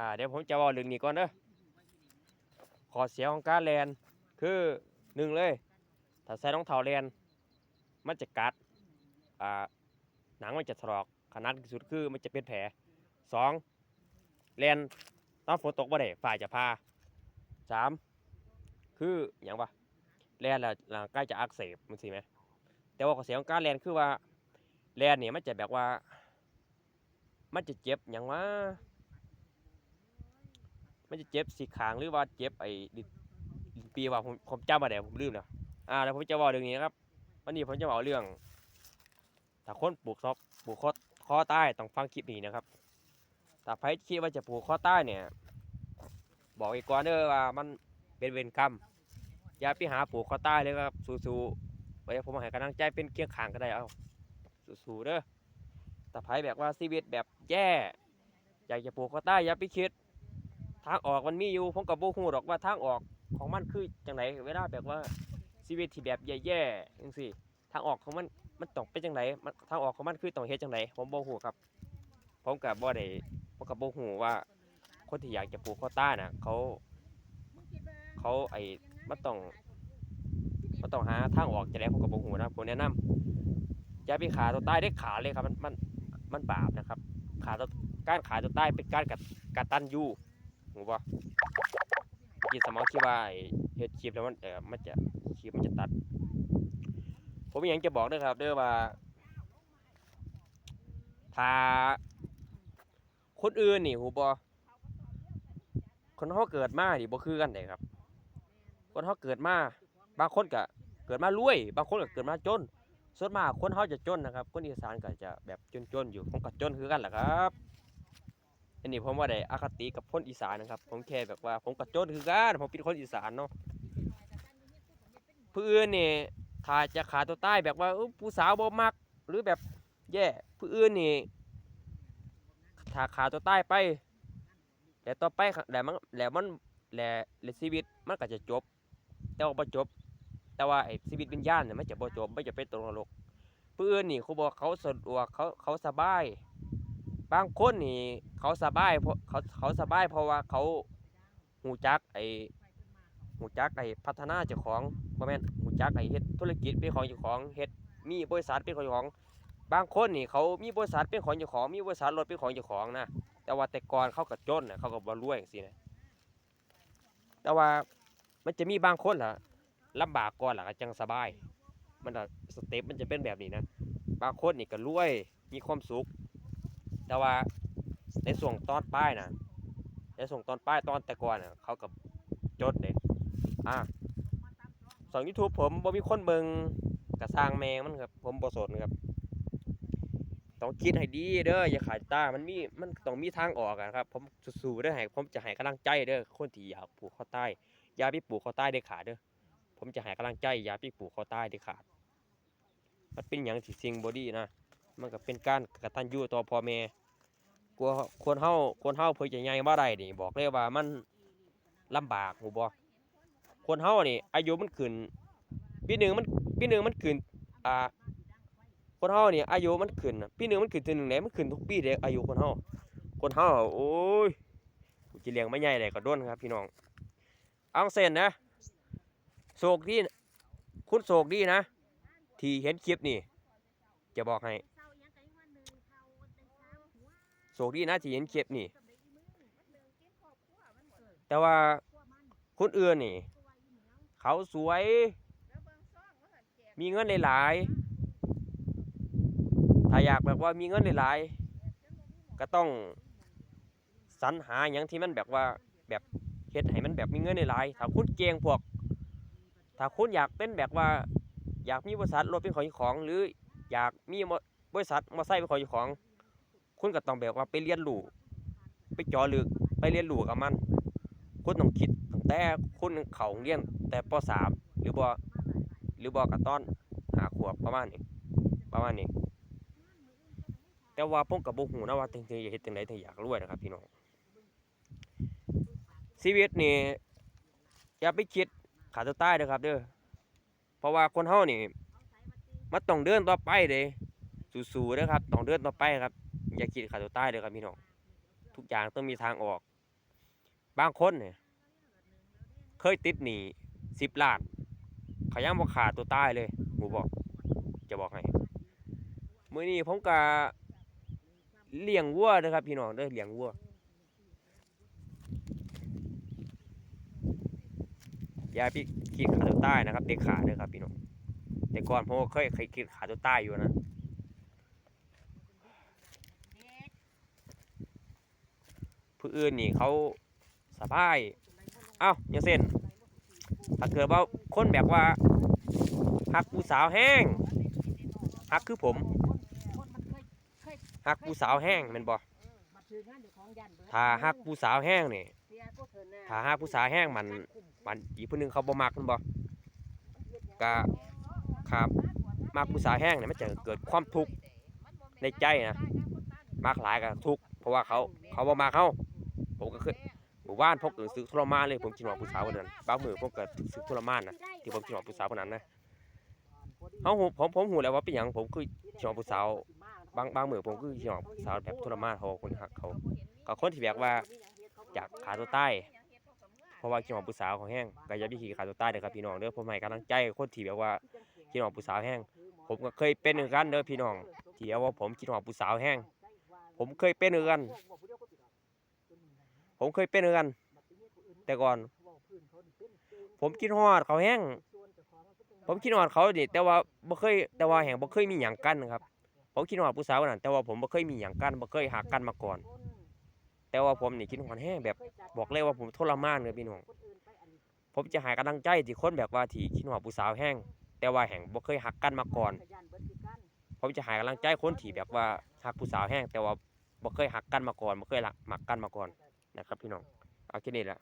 อ่าเดี๋ยวผมจะบอกเรื่องนี้ก่อนเด้อขอเสียของการแลนคือหนึ่งเลย ถ้าใส่รองเท้าแลนมันจะกัดอ่าหนังมันจะถลอกขนาดที่สุดคือมันจะเป็นแผลสองแลนตอนฝนตกบ่ได้ฝ่ายจะพาสามคืออย่างวะแลนแล้วร่างกายจะอักเสบมันสิไหมแต่ว่าข้อเสียของการแลนคือว่าแลนเนี่ยมันจะแบบว่า มันจะเจ็บอย่างว่า มันจะเจ็บสีขางหรือว่าเจ็บไอ้ปีว่าผมผมจำมาได้ผมลืมแล้วอ่าแล้วผมจะบอกเรื่องนี้นะครับวันนี้ผมจะบอกเรื่องถ้าคนปลูกซอกปลูกคอคอใต้ต้องฟังคลิปนี้นะครับถ้าใครคิดว่าจะปลูกคอใต้เนี่ย บอกอีกก่อนเด้อว่ามันเป็นเวรกรรมอย่าไปหาปลูกคอใต้เลยครับสู้ๆไว้ผมให้กำลังใจเป็นเกียงขางก็ได้เอาสู้ๆเด้อแต่ไผแบบว่าชีวิตแบบแย่ อยากจะปลูกคอใต้อย่าไปคิด ทางออกมันมีอยู่ผมกับโบฮูหรอกว่าทางออกของมันคือจังไหนเวลาแบบว่าชีวิตที่แบบแย่ๆจังซี่ทางออกของมันมันต้องเป็นจังไหนทางออกของมันคือต้องเฮ็ดจังไหนผมโบฮูครับผมกับบ่ได้ผมกับโบฮูว่า คนที่อยากจะปลูกข้าวต้าน่ะเขาเขาไอ้มันต้องมันต้องหาทางออกจะได้ผมกับโบฮูนะผมแนะนำอย่าไปขาตัวใต้ได้ขาเลยครับมันมันมันบาปนะครับ ขาตัวการขาตัวใต้เป็นการกัดกัดตันยู หูบ่กินสมองคิดว่าเฮ็ดคลิปแล้วมันเออมันจะคลิปมันจะตัด ผมยังจะบอกด้อครับเด้อว่าถ้าคนอื่นนี่หูบ่คนเฮาเกิดมานี่บ่คือกันเด้ครับ คนเฮาเกิดมาบางคนก็เกิดมารวย บางคนก็เกิดมาจน ส่วนมากคนเฮาจะจนนะครับ คนอีสานก็จะแบบจนๆอยู่ผมก็จนคือกันแหละครับ อันนี้ผมว่าได้อคติกับคนอีสานนะครับ ผมแค่แบบว่าผมกระโจนคือกันผมเป็นคนอีสานเนาะผู้อื่อนนี่ถ้าจะขาตัวใต้แบบว่าผู้สาวบ่มัก หรือแบบแย่ผู้อื่นนี่ถ้าขาตัวใต้ไปแต่ต่อไปแล้วมันแล้วมันแล้วชีวิตมันก็จะจบ แต่ว่าบ่จบ แต่ว่าไอ้ชีวิตวิญญาณเนี่ยมันจะบ่จบมันจะไปตกนรกผู้อื่นนี่เขาบอกเขาสะดวกเขาเขาสบาย บางคนนี่เขาสบายเพราะเขาเขาสบายเพราะว่าเขาหูจักไอ้หูจักไอ้พัฒนาเจ้าของบ่แม่นหูจักไอ้เฮ็ดธุรกิจเป็นของเจ้าของเฮ็ดมีบริษัทเป็นของเจ้าของ บางคนนี่เขามีบริษัทเป็นของเจ้าของ มีบริษัทรถเป็นของเจ้าของนะแต่ว่าแต่ก่อนเขาก็จนน่ะเขาก็บ่รวยจังซี่นะแต่ว่ามันจะมีบางคนล่ะลำบากก่อนล่ะก็จังสบาย มันสเต็ปมันจะเป็นแบบนี้นะบางคนนี่ก็รวยมีความสุข แต่ว่าในส่วนตอนป้ายนะในส่วนตอนป้ายตอนแต่ก่อนน่ะเขากับจดเด็อะสองยูทูบผมบ่มีคนเบิงกระสร้างแมงมันครับ ผมบ่สนครับ ต้องคิดให้ดีเด้ออย่าขายตา มันมีมันต้องมีทางออกอะครับ ผมสู้ๆเด้อให้ผมจะให้กำลังใจเด้อคนที่อยากปลูกข้าวใต้อย่าไปปลูกข้าวใต้เด็ดขาดเด้อผมจะให้กำลังใจอย่าไปปลูกข้าวใต้เด็ดขาด มันเป็นอย่างที่สิ่งบ่ดีนะ มันก็เป็นการกระตัญญูต่อพ่อแม่กลัวคนเฮาคนเฮาเพิ่นจะใหญ่บ่ได้นี่บอกเลยว่ามันลำบากหูบ่คนเฮานี่ อายุมันขึ้นปีหนึ่งมันปีหนึ่งมันขึ้นอ่าคนเฮานี่อายุมันขึ้นน่ะปีหนึ่งมันขึ้นถึงหนึ่งไหนมันขึ้นทุกปีเด้อายุคนเฮาคนเฮาโอ้ยกูสิเลี้ยงไม่ใหญ่ได้ก็ด้นครับ พี่น้องเอาเส้นนะโชคดีคุณโชคดีนะ ที่เห็นคลิปนี่ จะบอกให้ โชคดีนะที่เห็นคลิปนี่ แต่ว่าคนอื่นนี่ เขาสวย มีเงินหลายๆถ้าอยากแบบว่ามีเงินหลายๆก็ต้องสรรหาอย่างที่มันแบบว่าแบบเฮ็ดให้มันแบบมีเงินหลายๆถ้าคุณเก่งพวก ถ้าคุณอยากเป็นแบบว่า อยากมีบริษัทรถเป็นของเจ้าของ หรืออยากมีบริษัทมอเตอร์ไซค์เป็นของเจ้าของ คุณก็ต้องแบบว่าไปเรียนรู้ไปเจอลึกไปเรียนรู้กับมัน คุณต้องคิดตั้งแต่คุณเขาเรียนแต่ป .3 หรือบ่หรือบ่กับตอนหาขวบประมาณนี้ประมาณนี้ แต่ว่าผมกับบ่ฮู้นะว่าถึงๆจะเฮ็ดจังไดถึงอยากรวยนะครับ พี่น้องชีวิตนี่อย่าไปคิดขาดตัวตายเด้อครับ เด้อเพราะว่าคนเฮานี่มันต้องเดินต่อไปเด้สู้ๆเด้อครับต้องเดินต่อไปครับ อย่าคิดขาดตัวตายเด้อครับพี่น้องทุกอย่างต้องมีทางออก บางคนเนี่ยเคยติดหนี้สิบล้านเขายังบ่ขาดตัวตายเลยหมูบอก จะบอกให้มื้อนี้ผมก็เลี้ยงวัวเด้อครับ พี่น้องเด้อเลี้ยงวัวอย่าพี่คิดขาตัวตายนะครับเด็กขาเด้อครับพี่น้องแต่ก่อนผมก็เคยเคยคิดขาตัวตายอยู่นะ ผู้อื่นนี่เขาสบาย เอ้าอย่างเส้นถ้าเกิดว่าคนแบบว่าหักผู้สาวแห้งหักคือผมหักผู้สาวแห้งแมันบ่ถ้าหักผู้สาวแห้งนี่ถ้าหักผู้สาวแห้งมันมันอีกผู้หนึงเขาบ่มักแมันบ่ก็ครับมักผู้สาวแห้งเนี่ยมันจะเกิดความทุกข์ในใจนะมักหลายก็ทุกข์เพราะว่าเขาเขาบ่มักเขา ผมก็เคยหมู่บ้านผมก็รู้สึกทรมานเลยผมกินหอผู้สาวคนนั้นบางมื้อผมก็รู้สึกทรมานนะที่ผมสิบอผู้สาวคนนั้นนะเขาหูผมผมหูแล้วว่าเป็นหยังผมคือสิบอผู้สาวบางบางมือผมคือสิบอผู้สาวแบบทรมานเขาคนหักเขากับคนที่แบบว่าอยากขาตัวใต้เพราะว่าสิบอกผู้สาวเขาแห้งก็อย่าไปขี่ขาตัวใต้เด้อครับพี่น้องเด้อผมให้กำลังใจคนที่แบบว่าสิบอกผู้สาวแห้งผมก็เคยเป็นเหมือนกันเด้อพี่น้องที่ว่าผมคิดว่าผู้สาวแห้งผมเคยเป็นเหมือนกัน ผมเคยเป็นเหมือนกัน แต่ก่อน ผมคิดฮอดเขาแห้งผมคิดฮอดเขานี่แต่ว่าบ่เคยแต่ว่าแห่งบ่เคยมีหยังกันครับผมคิดฮอดผู้สาวนนั้นแต่ว่าผมบ่เคยมีหยังกันบ่เคยหักกันมาก่อน แต่ว่าผมนี่คิดฮอดแห้งแบบ บอกเลยว่าผมทรมานเลยพี่น้องผมจะให้กำลังใจที่คนแบบว่าที่คิดฮอดผู้สาวแห้งแต่ว่าแห่งบ่เคยหักกันมาก่อน ผมจะให้กำลังใจคนที่แบบว่าหักผู้สาวแห้งแต่ว่าบ่เคยหักกันมาก่อนบ่เคยรักมักกันมาก่อน นะครับพี่น้องเอาแค่นี้แหละ